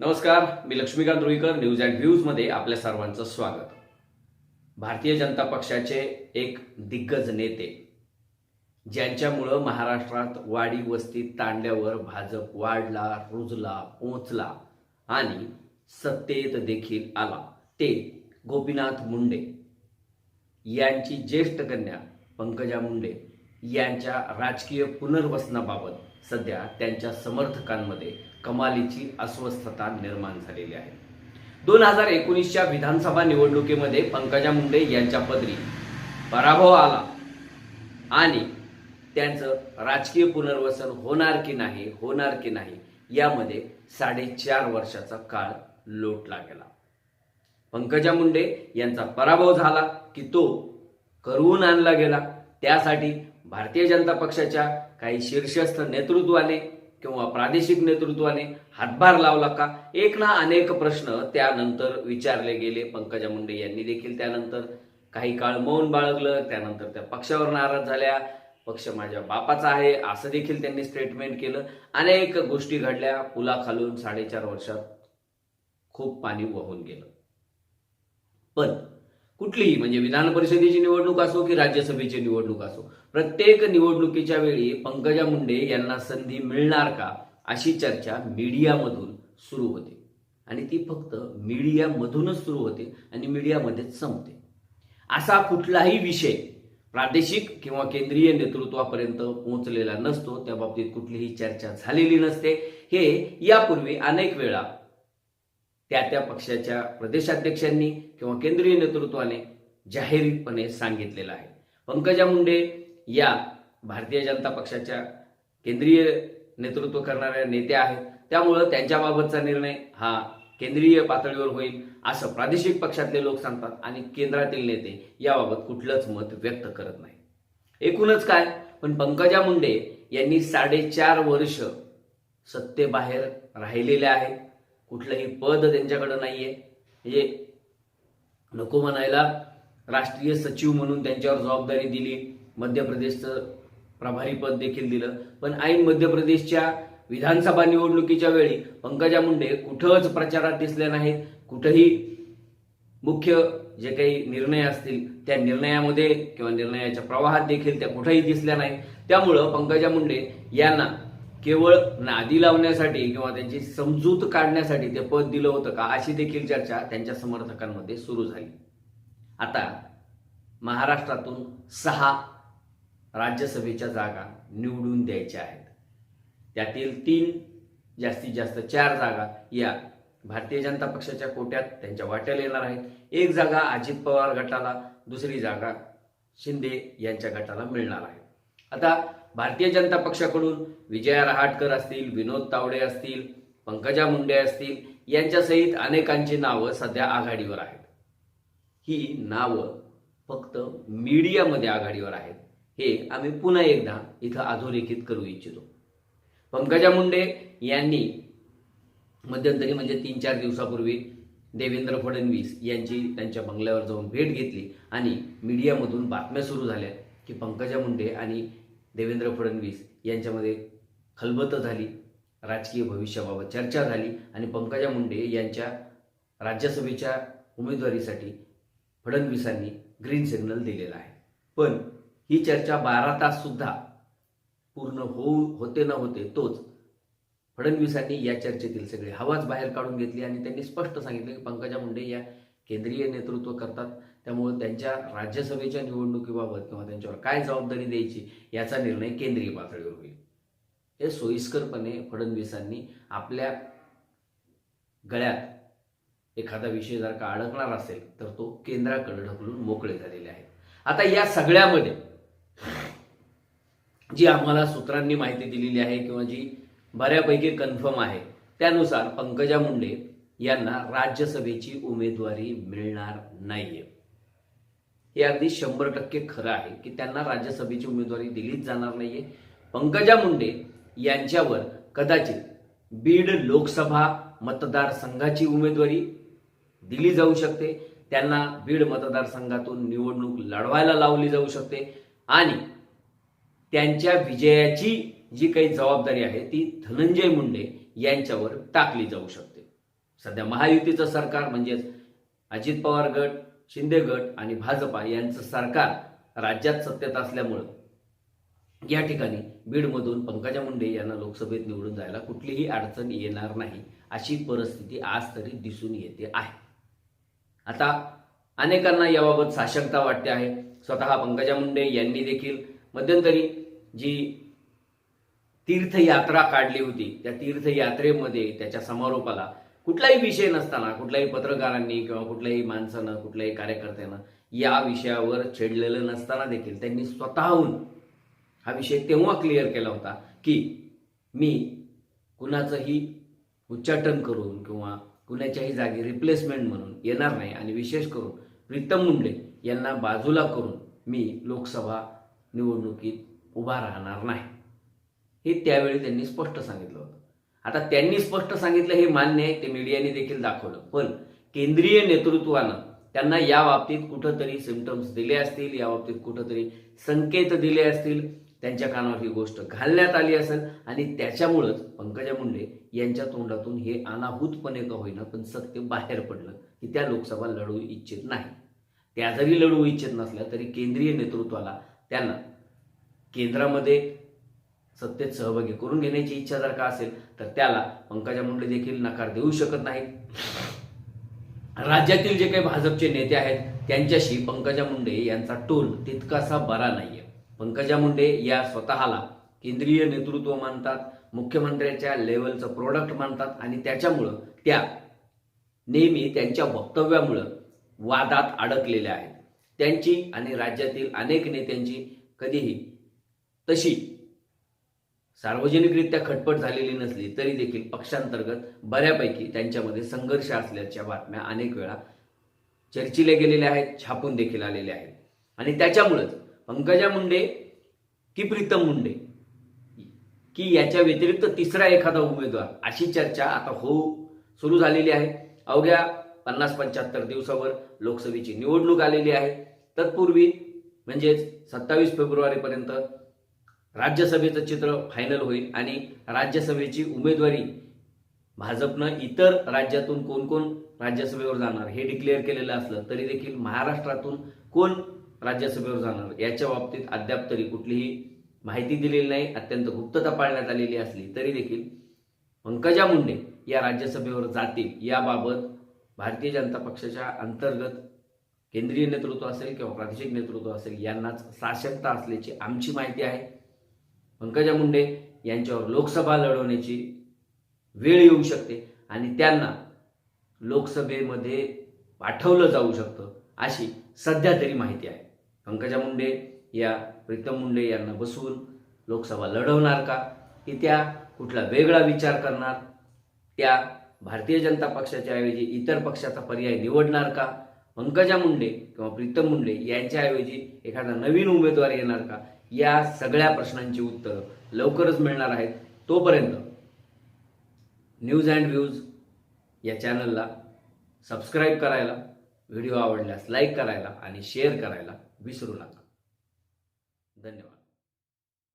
नमस्कार मी Laxmikant Ruikar news and व्ह्यूजमध्ये आपल्या सर्वांचं स्वागत. भारतीय जनता पक्षाचे एक दिग्गज नेते ज्यांच्यामुळं महाराष्ट्रात वाडी वस्ती तांडल्यावर भाजप वाढला रुजला पोचला आणि सत्तेत देखील आला ते गोपीनाथ मुंडे. यांची ज्येष्ठ कन्या पंकजा मुंडे यांच्या राजकीय पुनर्वसनाबाबत सध्या त्यांच्या समर्थकांमध्ये कमालीची अस्वस्थता निर्माण झालेली आहे. दोन हजार एकोणीसच्या विधानसभा निवडणुकीमध्ये पंकजा मुंडे यांच्या पदरी पराभव आला आणि त्यांचं राजकीय पुनर्वसन होणार की नाही होणार की नाही यामध्ये साडेचार वर्षाचा काळ लोटला गेला. पंकजा मुंडे यांचा पराभव झाला की तो करवून आणला गेला. त्यासाठी भारतीय जनता पक्षाच्या काही शीर्षस्थ नेतृत्वाने किंवा प्रादेशिक नेतृत्वाने हातभार लावला का? एक ना अनेक प्रश्न त्यानंतर विचारले गेले. पंकजा मुंडे यांनी देखील त्यानंतर काही काळ मौन बाळगलं. त्यानंतर त्या पक्षावर नाराज झाल्या. पक्ष माझ्या बापाचा आहे असं देखील त्यांनी स्टेटमेंट केलं. अनेक गोष्टी घडल्या. पुलाखालून साडेचार वर्षात खूप पाणी वाहून गेलं. पण कुठलीही म्हणजे विधान परिषदेची निवडणूक असो की राज्यसभेची निवडणूक असो प्रत्येक निवडणुकीच्या वेळी पंकजा मुंडे यांना संधी मिळणार का अशी चर्चा मीडियामधून सुरू होते. आणि ती फक्त मीडियामधूनच सुरू होते आणि मीडियामध्येच संपते. असा कुठलाही विषय प्रादेशिक किंवा केंद्रीय नेतृत्वापर्यंत पोहोचलेला नसतो. त्या बाबतीत कुठलीही चर्चा झालेली नसते. हे यापूर्वी अनेक वेळा त्या त्या पक्षाच्या प्रदेशाध्यक्षांनी किंवा केंद्रीय नेतृत्वाने जाहीरपणे सांगितलेलं आहे. पंकजा मुंडे या भारतीय जनता पक्षाच्या केंद्रीय नेतृत्व करणाऱ्या नेत्या आहेत. त्यामुळं त्यांच्याबाबतचा निर्णय हा केंद्रीय पातळीवर होईल असं प्रादेशिक पक्षातले लोक सांगतात आणि केंद्रातील नेते याबाबत कुठलंच मत व्यक्त करत नाही. एकूणच काय? पण पंकजा मुंडे यांनी साडेचार वर्ष सत्तेबाहेर राहिलेले आहेत. कुठलंही पद त्यांच्याकडे नाहीये. म्हणजे नको म्हणायला राष्ट्रीय सचिव म्हणून त्यांच्यावर जबाबदारी दिली. मध्य प्रदेशचं प्रभारी पद देखील दिलं. पण ऐन मध्य प्रदेशच्या विधानसभा निवडणुकीच्या वेळी पंकजा मुंडे कुठंच प्रचारात दिसले नाहीत. कुठंही मुख्य जे काही निर्णय असतील त्या निर्णयामध्ये किंवा निर्णयाच्या प्रवाहात देखील त्या कुठेही दिसल्या नाहीत. त्यामुळं पंकजा मुंडे यांना केवळ नादी लावण्यासाठी किंवा त्यांची समजूत काढण्यासाठी ते पद दिलं होतं का? अशी देखील चर्चा त्यांच्या समर्थकांमध्ये सुरू झाली. आता महाराष्ट्रातून सहा राज्यसभेच्या जागा निवडून द्यायच्या आहेत. त्यातील तीन जास्तीत जास्त चार जागा या भारतीय जनता पक्षाच्या कोट्यात त्यांच्या वाट्याला येणार आहेत. एक जागा अजित पवार गटाला दुसरी जागा शिंदे यांच्या गटाला मिळणार आहे. आता भारतीय जनता पक्षाकडून विजया रहाटकर असतील विनोद तावडे असतील पंकजा मुंडे असतील यांच्यासहित अनेकांची नावं सध्या आघाडीवर आहेत. ही नावं फक्त मीडियामध्ये आघाडीवर आहेत. हे आम्ही पुन्हा एकदा इथं अधोरेखित करू इच्छितो. पंकजा मुंडे यांनी मध्यंतरी म्हणजे तीन चार दिवसापूर्वी देवेंद्र फडणवीस यांची त्यांच्या बंगल्यावर जाऊन भेट घेतली आणि मीडियामधून बातम्या सुरू झाल्या की पंकजा मुंडे आणि देवेंद्र फडणवीस यांच्यामध्ये खलबत झाली राजकीय भविष्याबाबत चर्चा झाली आणि पंकजा मुंडे यांच्या राज्यसभेच्या उमेदवारीसाठी फडणवीसांनी ग्रीन सिग्नल दिलेला आहे. पण ही चर्चा बारा ताससुद्धा पूर्ण होऊ होते न होते तोच फडणवीसांनी या चर्चेतील सगळे हवाच बाहेर काढून घेतली आणि त्यांनी स्पष्ट सांगितलं की पंकजा मुंडे या केंद्रीय नेतृत्व करतात. त्यामुळे त्यांच्या राज्यसभेच्या निवडणुकीबाबत किंवा त्यांच्यावर काय जबाबदारी द्यायची याचा निर्णय केंद्रीय पातळीवर होईल. हे सोयीस्करपणे फडणवीसांनी आपल्या गळ्यात एखादा विषय जर का अडकणार असेल तर तो केंद्राकडे ढकलून मोकळे झालेले आहेत. आता या सगळ्यामध्ये जी आम्हाला सूत्रांनी माहिती दिलेली आहे किंवा जी बऱ्यापैकी कन्फर्म आहे त्यानुसार पंकजा मुंडे यांना राज्यसभेची उमेदवारी मिळणार नाहीये. हे अगदी शंभर टक्के खरं आहे की त्यांना राज्यसभेची उमेदवारी दिलीच जाणार नाहीये. पंकजा मुंडे यांच्यावर कदाचित बीड लोकसभा मतदारसंघाची उमेदवारी दिली जाऊ शकते. त्यांना बीड मतदारसंघातून निवडणूक लढवायला लावली जाऊ शकते. आणि त्यांच्या विजयाची जी काही जबाबदारी आहे ती धनंजय मुंडे यांच्यावर टाकली जाऊ शकते. सध्या महायुतीचं सरकार म्हणजेच अजित पवार गट शिंदे गट आणि भाजपा यांचं सरकार राज्यात सत्तेत असल्यामुळं या ठिकाणी बीडमधून पंकजा मुंडे यांना लोकसभेत निवडून जायला कुठलीही अडचण येणार नाही अशी परिस्थिती आज तरी दिसून येते आहे. आता अनेकांना याबाबत साशंकता वाटते आहे. स्वतः पंकजा मुंडे यांनी देखील मध्यंतरी जी तीर्थयात्रा काढली होती त्या तीर्थयात्रेमध्ये त्याच्या समारोपाला कुठलाही विषय नसताना कुठल्याही पत्रकारांनी किंवा कुठल्याही माणसानं कुठल्याही कार्यकर्त्यानं या विषयावर छेडलेलं नसताना देखील त्यांनी स्वतःहून हा विषय तेव्हा क्लिअर केला होता की मी कुणाचंही उच्चाटन करून किंवा कुणाच्याही जागी रिप्लेसमेंट म्हणून येणार नाही आणि विशेष करून प्रीतम मुंडे यांना बाजूला करून मी लोकसभा निवडणुकीत उभा राहणार नाही. हे त्यावेळी त्यांनी स्पष्ट सांगितलं होतं. आता त्यांनी स्पष्ट सांगितलं हे मान्य आहे ते मीडियाने देखील दाखवलं. पण केंद्रीय नेतृत्वानं त्यांना या बाबतीत कुठंतरी सिमटम्स दिले असतील या बाबतीत कुठंतरी संकेत दिले असतील. त्यांच्या कानावर ही गोष्ट घालण्यात आली असेल आणि त्याच्यामुळंच पंकजा मुंडे यांच्या तोंडातून हे अनाहूतपणे का होईना पण सत्य बाहेर पडलं की त्या लोकसभा लढवू इच्छित नाही. त्या जरी लढवू इच्छित नसल्या तरी केंद्रीय नेतृत्वाला त्यांना केंद्रामध्ये सत्तेत सहभागी करून घेण्याची इच्छा जर का असेल तर त्याला पंकजा मुंडे देखील नकार देऊ शकत नाहीत. राज्यातील जे काही भाजपचे नेते आहेत त्यांच्याशी पंकजा मुंडे यांचा टोल तितकासा बरा नाहीये. पंकजा मुंडे या स्वतःला केंद्रीय नेतृत्व मानतात मुख्यमंत्र्यांच्या लेवलचं प्रोडक्ट मानतात आणि त्याच्यामुळं त्या नेहमी त्यांच्या वक्तव्यामुळं वादात अडकलेल्या आहेत. त्यांची आणि राज्यातील अनेक नेत्यांची कधीही तशी सार्वजनिकरित्या खटपट झालेली नसली तरी देखील पक्षांतर्गत बऱ्यापैकी त्यांच्यामध्ये संघर्ष असल्याच्या बातम्या अनेक वेळा चर्चिल्या गेलेल्या आहेत छापून देखील आलेल्या आहेत. आणि त्याच्यामुळंच पंकजा मुंडे की प्रीतम मुंडे की याच्या व्यतिरिक्त तिसरा एखादा उमेदवार अशी चर्चा आता होऊ सुरू झालेली आहे. अवघ्या पन्नास पंच्याहत्तर दिवसावर लोकसभेची निवडणूक आलेली आहे. तत्पूर्वी म्हणजेच सत्तावीस फेब्रुवारीपर्यंत राज्यसभेचं चित्र फायनल होईल आणि राज्यसभेची उमेदवारी भाजपनं इतर राज्यातून कोण कोण राज्यसभेवर जाणार हे डिक्लेअर केलेलं असलं तरी देखील महाराष्ट्रातून कोण राज्यसभेवर जाणार? याच्या बाबतीत अद्याप तरी कुठलीही माहिती दिलेली नाही अत्यंत गुप्तता पाळण्यात आलेली असली तरी देखील पंकजा मुंडे या राज्यसभेवर जातील याबाबत भारतीय जनता पक्षाच्या अंतर्गत केंद्रीय नेतृत्व असेल किंवा प्रादेशिक नेतृत्व असेल यांनाच साशक्ता असल्याची आमची माहिती आहे. पंकजा मुंडे यांच्यावर लोकसभा लढवण्याची वेळ येऊ शकते आणि त्यांना लोकसभेमध्ये पाठवलं जाऊ शकतं अशी सध्या तरी माहिती आहे. पंकजा मुंडे या प्रीतम मुंडे यांना बसून लोकसभा लढवणार का? की त्या कुठला वेगळा विचार करणार? त्या भारतीय जनता पक्षाच्या ऐवजी इतर पक्षाचा पर्याय निवडणार का? पंकजा मुंडे किंवा प्रीतम मुंडे यांच्याऐवजी एखादा नवीन उमेदवार येणार का? या सगळ्या प्रश्नांची उत्तरं लवकरच मिळणार आहेत. तोपर्यंत न्यूज अँड व्ह्यूज या चॅनलला सबस्क्राईब करायला व्हिडिओ आवडल्यास लाईक करायला आणि शेअर करायला विसरू नका. धन्यवाद.